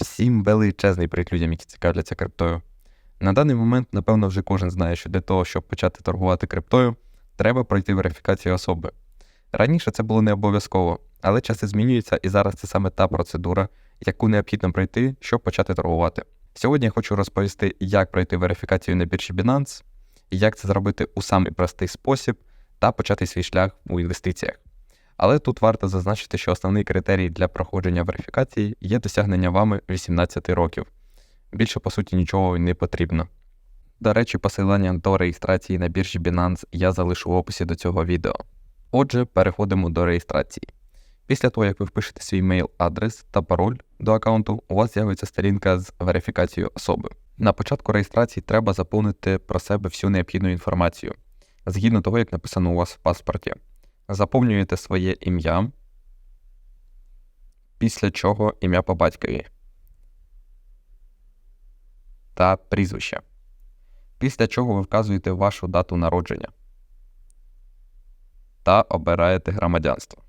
Всім величезний привіт людям, які цікавляться криптою. На даний момент, напевно, вже кожен знає, що для того, щоб почати торгувати криптою, треба пройти верифікацію особи. Раніше це було не обов'язково, але часи змінюються, і зараз це саме та процедура, яку необхідно пройти, щоб почати торгувати. Сьогодні я хочу розповісти, як пройти верифікацію на біржі Binance, як це зробити у самий простий спосіб та почати свій шлях у інвестиціях. Але тут варто зазначити, що основний критерій для проходження верифікації є досягнення вами 18 років. Більше, по суті, нічого не потрібно. До речі, посилання до реєстрації на біржі Binance я залишу в описі до цього відео. Отже, переходимо до реєстрації. Після того, як ви впишете свій мейл-адрес та пароль до аккаунту, у вас з'явиться сторінка з верифікацією особи. На початку реєстрації треба заповнити про себе всю необхідну інформацію, згідно того, як написано у вас в паспорті. Заповнюєте своє ім'я, після чого ім'я по батькові та прізвище. Після чого ви вказуєте вашу дату народження та обираєте громадянство.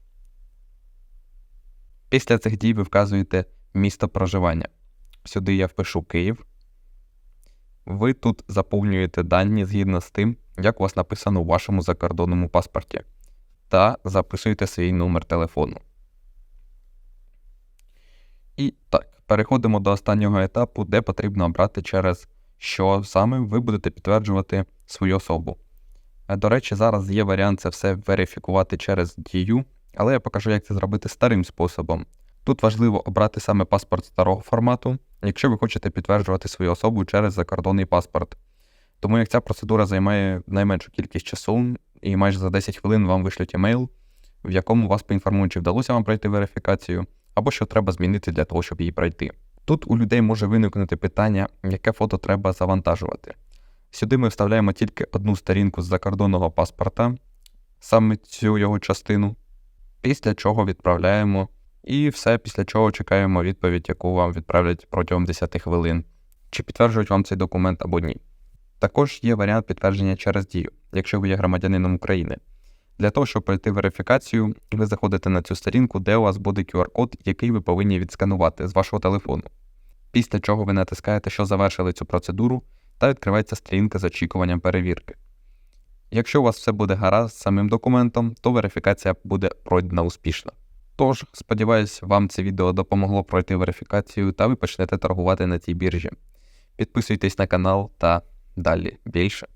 Після цих дій ви вказуєте місто проживання. Сюди я впишу Київ. Ви тут заповнюєте дані згідно з тим, як у вас написано у вашому закордонному паспорті, та записуєте свій номер телефону. І так, переходимо до останнього етапу, де потрібно обрати через що саме ви будете підтверджувати свою особу. Е, До речі, зараз є варіант це все верифікувати через дію, але я покажу, як це зробити старим способом. Тут важливо обрати саме паспорт старого формату, якщо ви хочете підтверджувати свою особу через закордонний паспорт. Тому як ця процедура займає найменшу кількість часу, і майже за 10 хвилин вам вишлють емейл, в якому вас поінформують, чи вдалося вам пройти верифікацію, або що треба змінити для того, щоб її пройти. Тут у людей може виникнути питання, яке фото треба завантажувати. Сюди ми вставляємо тільки одну сторінку з закордонного паспорта, саме цю його частину, після чого відправляємо, і все, після чого чекаємо відповідь, яку вам відправлять протягом 10 хвилин, чи підтверджують вам цей документ або ні. Також є варіант підтвердження через дію, якщо ви є громадянином України. Для того, щоб пройти верифікацію, ви заходите на цю сторінку, де у вас буде QR-код, який ви повинні відсканувати з вашого телефону. Після чого ви натискаєте, що завершили цю процедуру, та відкривається сторінка з очікуванням перевірки. Якщо у вас все буде гаразд з самим документом, то верифікація буде пройдена успішно. Тож, сподіваюсь, вам це відео допомогло пройти верифікацію та ви почнете торгувати на цій біржі. Підписуйтесь на канал та далі більше.